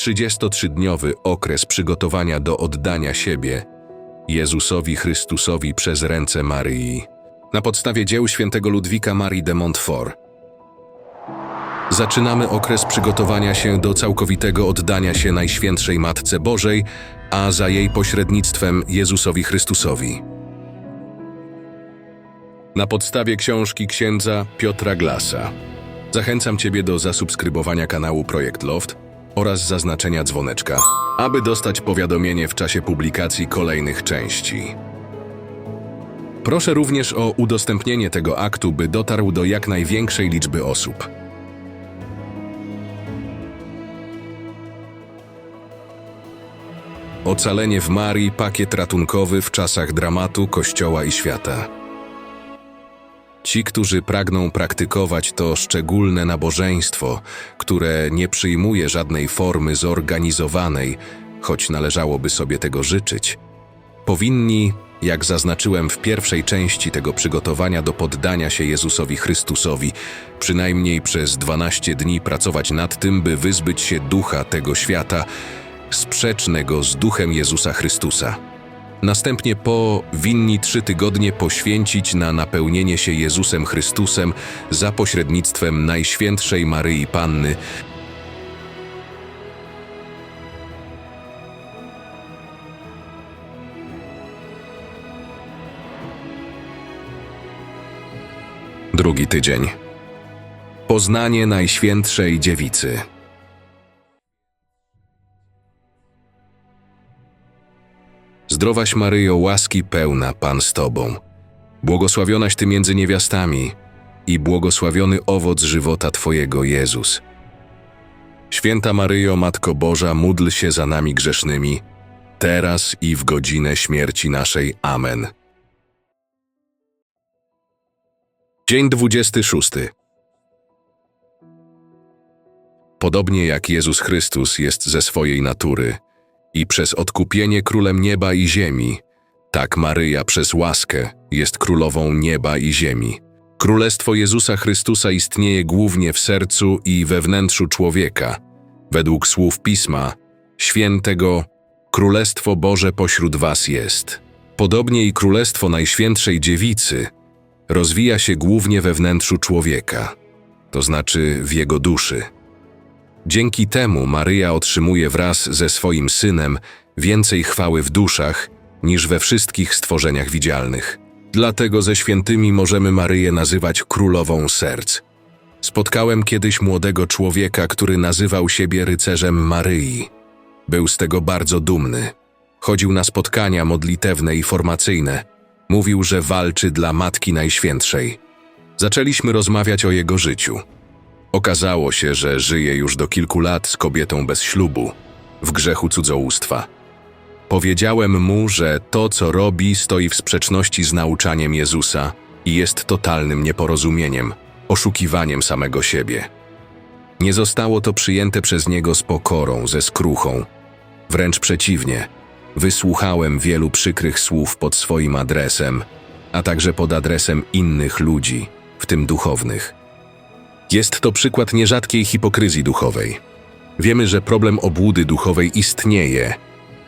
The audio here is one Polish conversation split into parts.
33-dniowy okres przygotowania do oddania siebie Jezusowi Chrystusowi przez ręce Maryi. Na podstawie dzieł świętego Ludwika Marii de Montfort zaczynamy okres przygotowania się do całkowitego oddania się Najświętszej Matce Bożej, a za jej pośrednictwem Jezusowi Chrystusowi. Na podstawie książki księdza Piotra Glasa. Zachęcam Ciebie do zasubskrybowania kanału Projekt Loft oraz zaznaczenia dzwoneczka, aby dostać powiadomienie w czasie publikacji kolejnych części. Proszę również o udostępnienie tego aktu, by dotarł do jak największej liczby osób. Ocalenie w Marii pakiet ratunkowy w czasach dramatu Kościoła i świata. Ci, którzy pragną praktykować to szczególne nabożeństwo, które nie przyjmuje żadnej formy zorganizowanej, choć należałoby sobie tego życzyć, powinni, jak zaznaczyłem w pierwszej części tego przygotowania do poddania się Jezusowi Chrystusowi, przynajmniej przez 12 dni pracować nad tym, by wyzbyć się ducha tego świata, sprzecznego z duchem Jezusa Chrystusa. Następnie po winni trzy tygodnie poświęcić na napełnienie się Jezusem Chrystusem za pośrednictwem Najświętszej Maryi Panny, Drugi tydzień. Poznanie Najświętszej Dziewicy. Zdrowaś Maryjo, łaski pełna, Pan z Tobą. Błogosławionaś Ty między niewiastami i błogosławiony owoc żywota Twojego, Jezus. Święta Maryjo, Matko Boża, módl się za nami grzesznymi, teraz i w godzinę śmierci naszej. Amen. Dzień 26. Podobnie jak Jezus Chrystus jest ze swojej natury i przez odkupienie królem nieba i ziemi, tak Maryja przez łaskę jest królową nieba i ziemi. Królestwo Jezusa Chrystusa istnieje głównie w sercu i we wnętrzu człowieka. Według słów Pisma, świętego, Królestwo Boże pośród was jest. Podobnie i Królestwo Najświętszej Dziewicy – rozwija się głównie we wnętrzu człowieka, to znaczy w jego duszy. Dzięki temu Maryja otrzymuje wraz ze swoim synem więcej chwały w duszach niż we wszystkich stworzeniach widzialnych. Dlatego ze świętymi możemy Maryję nazywać królową serc. Spotkałem kiedyś młodego człowieka, który nazywał siebie rycerzem Maryi. Był z tego bardzo dumny. Chodził na spotkania modlitewne i formacyjne – Mówił, że walczy dla Matki Najświętszej. Zaczęliśmy rozmawiać o jego życiu. Okazało się, że żyje już do kilku lat z kobietą bez ślubu, w grzechu cudzołóstwa. Powiedziałem mu, że to, co robi, stoi w sprzeczności z nauczaniem Jezusa i jest totalnym nieporozumieniem, oszukiwaniem samego siebie. Nie zostało to przyjęte przez niego z pokorą, ze skruchą. Wręcz przeciwnie – Wysłuchałem wielu przykrych słów pod swoim adresem, a także pod adresem innych ludzi, w tym duchownych. Jest to przykład nierzadkiej hipokryzji duchowej. Wiemy, że problem obłudy duchowej istnieje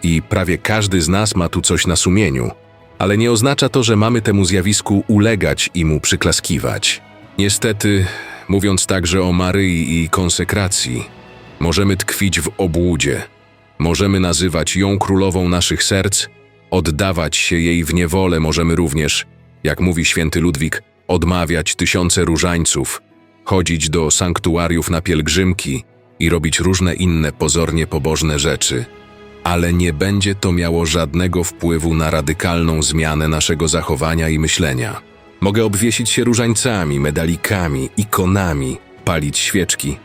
i prawie każdy z nas ma tu coś na sumieniu, ale nie oznacza to, że mamy temu zjawisku ulegać i mu przyklaskiwać. Niestety, mówiąc także o Maryi i konsekracji, możemy tkwić w obłudzie, Możemy nazywać ją królową naszych serc, oddawać się jej w niewolę możemy również, jak mówi święty Ludwik, odmawiać tysiące różańców, chodzić do sanktuariów na pielgrzymki i robić różne inne pozornie pobożne rzeczy, ale nie będzie to miało żadnego wpływu na radykalną zmianę naszego zachowania i myślenia. Mogę obwiesić się różańcami, medalikami, ikonami, palić świeczki,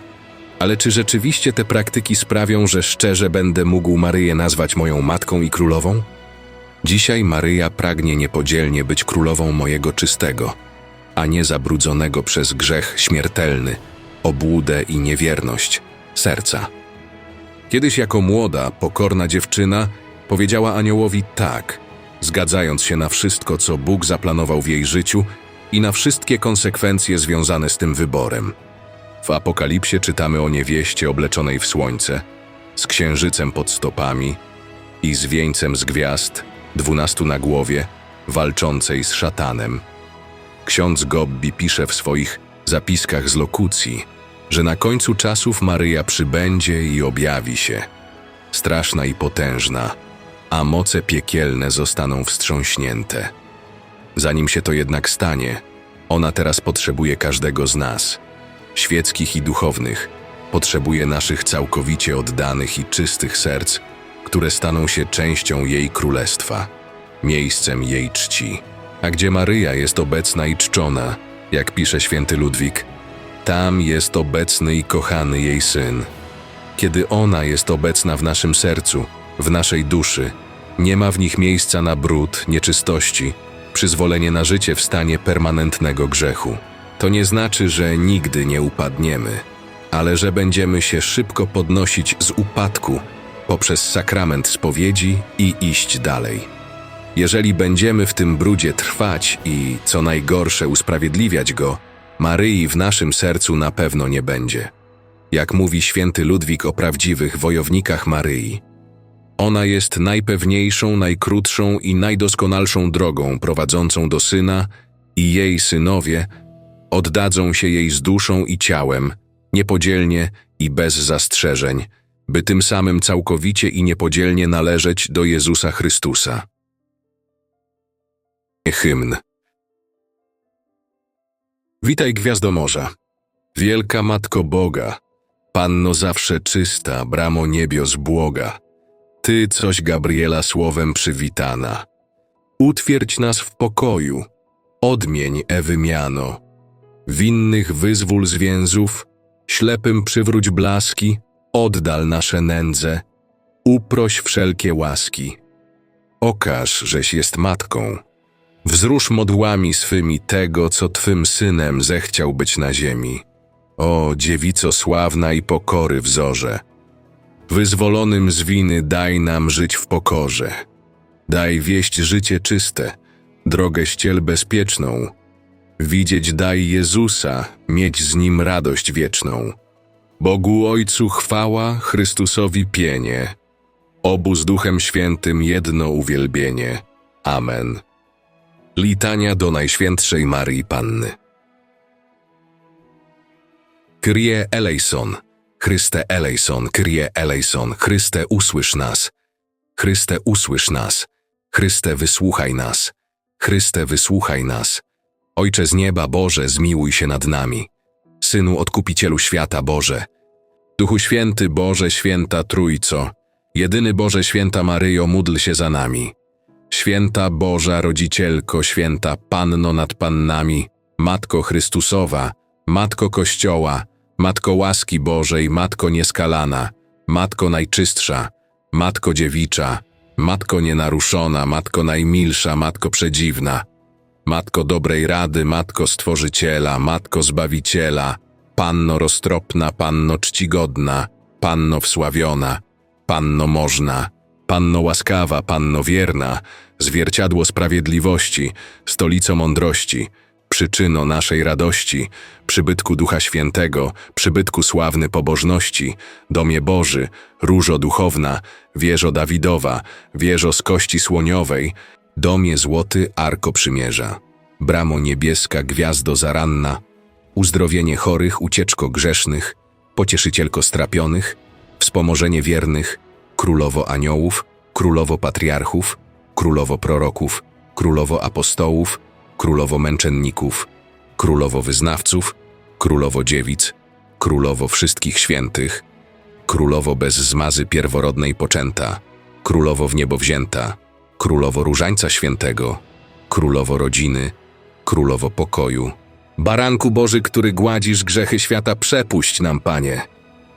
ale czy rzeczywiście te praktyki sprawią, że szczerze będę mógł Maryję nazwać moją matką i królową? Dzisiaj Maryja pragnie niepodzielnie być królową mojego czystego, a nie zabrudzonego przez grzech śmiertelny, obłudę i niewierność serca. Kiedyś jako młoda, pokorna dziewczyna powiedziała aniołowi tak, zgadzając się na wszystko, co Bóg zaplanował w jej życiu i na wszystkie konsekwencje związane z tym wyborem. W Apokalipsie czytamy o niewieście obleczonej w słońce, z księżycem pod stopami i z wieńcem z gwiazd, dwunastu na głowie, walczącej z szatanem. Ksiądz Gobbi pisze w swoich zapiskach z lokucji, że na końcu czasów Maryja przybędzie i objawi się, straszna i potężna, a moce piekielne zostaną wstrząśnięte. Zanim się to jednak stanie, ona teraz potrzebuje każdego z nas, świeckich i duchownych, potrzebuje naszych całkowicie oddanych i czystych serc, które staną się częścią jej królestwa, miejscem jej czci. A gdzie Maryja jest obecna i czczona, jak pisze święty Ludwik, tam jest obecny i kochany jej syn. Kiedy ona jest obecna w naszym sercu, w naszej duszy, nie ma w nich miejsca na brud, nieczystości, przyzwolenie na życie w stanie permanentnego grzechu. To nie znaczy, że nigdy nie upadniemy, ale że będziemy się szybko podnosić z upadku poprzez sakrament spowiedzi i iść dalej. Jeżeli będziemy w tym brudzie trwać i, co najgorsze, usprawiedliwiać go, Maryi w naszym sercu na pewno nie będzie. Jak mówi święty Ludwik o prawdziwych wojownikach Maryi, ona jest najpewniejszą, najkrótszą i najdoskonalszą drogą prowadzącą do syna i jej synowie oddadzą się jej z duszą i ciałem, niepodzielnie i bez zastrzeżeń, by tym samym całkowicie i niepodzielnie należeć do Jezusa Chrystusa. Hymn. Witaj Gwiazdo Morza, wielka Matko Boga, Panno zawsze czysta, bramo niebios błoga, Ty coś Gabriela słowem przywitana. Utwierdź nas w pokoju, odmień Ewy miano, winnych wyzwól z więzów, ślepym przywróć blaski, oddal nasze nędze, uproś wszelkie łaski. Okaż, żeś jest matką, wzrusz modłami swymi tego, co twym synem zechciał być na ziemi. O, dziewico sławna i pokory wzorze, wyzwolonym z winy daj nam żyć w pokorze. Daj wieść życie czyste, drogę ściel bezpieczną. Widzieć daj Jezusa, mieć z Nim radość wieczną. Bogu Ojcu chwała, Chrystusowi pienie. Obu z Duchem Świętym jedno uwielbienie. Amen. Litania do Najświętszej Marii Panny. Kyrie eleison, Chryste eleison, Kyrie eleison, Chryste usłysz nas. Chryste usłysz nas. Chryste wysłuchaj nas. Chryste wysłuchaj nas. Ojcze z nieba Boże, zmiłuj się nad nami. Synu Odkupicielu świata Boże. Duchu Święty Boże, Święta Trójco. Jedyny Boże, Święta Maryjo, módl się za nami. Święta Boża Rodzicielko, Święta Panno nad Pannami, Matko Chrystusowa, Matko Kościoła, Matko łaski Bożej, Matko nieskalana, Matko najczystsza, Matko dziewicza, Matko nienaruszona, Matko najmilsza, Matko przedziwna, Matko dobrej rady, Matko Stworzyciela, Matko Zbawiciela, Panno roztropna, Panno czcigodna, Panno wsławiona, Panno można, Panno łaskawa, Panno wierna, zwierciadło sprawiedliwości, stolico mądrości, przyczyno naszej radości, przybytku Ducha Świętego, przybytku sławny pobożności, domie Boży, różo duchowna, wieżo Dawidowa, wieżo z kości słoniowej, domie złoty Arko Przymierza, bramo niebieska gwiazdo zaranna, uzdrowienie chorych, ucieczko grzesznych, pocieszycielko strapionych, wspomożenie wiernych, królowo aniołów, królowo patriarchów, królowo proroków, królowo apostołów, królowo męczenników, królowo wyznawców, królowo dziewic, królowo wszystkich świętych, królowo bez zmazy pierworodnej poczęta, królowo w niebo wzięta, królowo różańca świętego, królowo rodziny, królowo pokoju. Baranku Boży, który gładzisz grzechy świata, przepuść nam, Panie.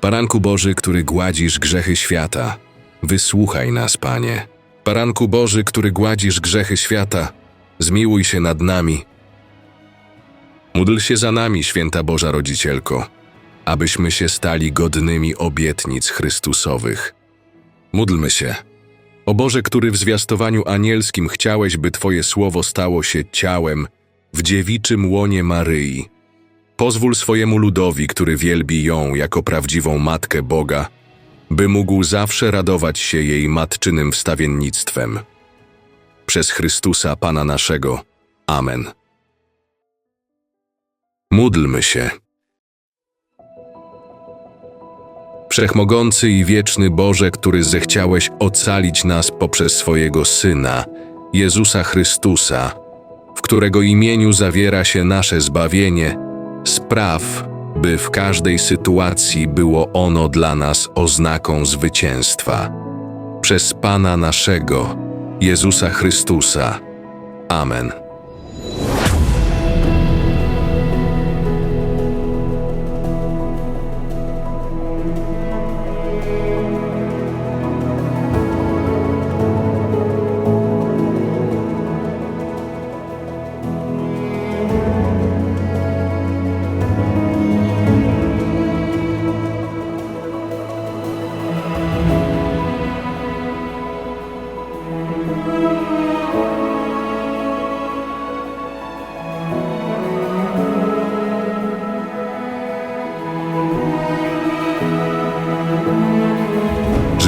Baranku Boży, który gładzisz grzechy świata, wysłuchaj nas, Panie. Baranku Boży, który gładzisz grzechy świata, zmiłuj się nad nami. Módl się za nami, święta Boża Rodzicielko, abyśmy się stali godnymi obietnic Chrystusowych. Módlmy się. O Boże, który w zwiastowaniu anielskim chciałeś, by Twoje słowo stało się ciałem w dziewiczym łonie Maryi. Pozwól swojemu ludowi, który wielbi ją jako prawdziwą Matkę Boga, by mógł zawsze radować się jej matczynym wstawiennictwem. Przez Chrystusa Pana naszego. Amen. Módlmy się. Wszechmogący i wieczny Boże, który zechciałeś ocalić nas poprzez swojego Syna, Jezusa Chrystusa, w którego imieniu zawiera się nasze zbawienie, spraw, by w każdej sytuacji było ono dla nas oznaką zwycięstwa. Przez Pana naszego, Jezusa Chrystusa. Amen.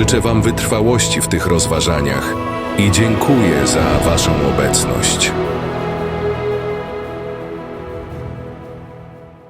Życzę Wam wytrwałości w tych rozważaniach i dziękuję za Waszą obecność.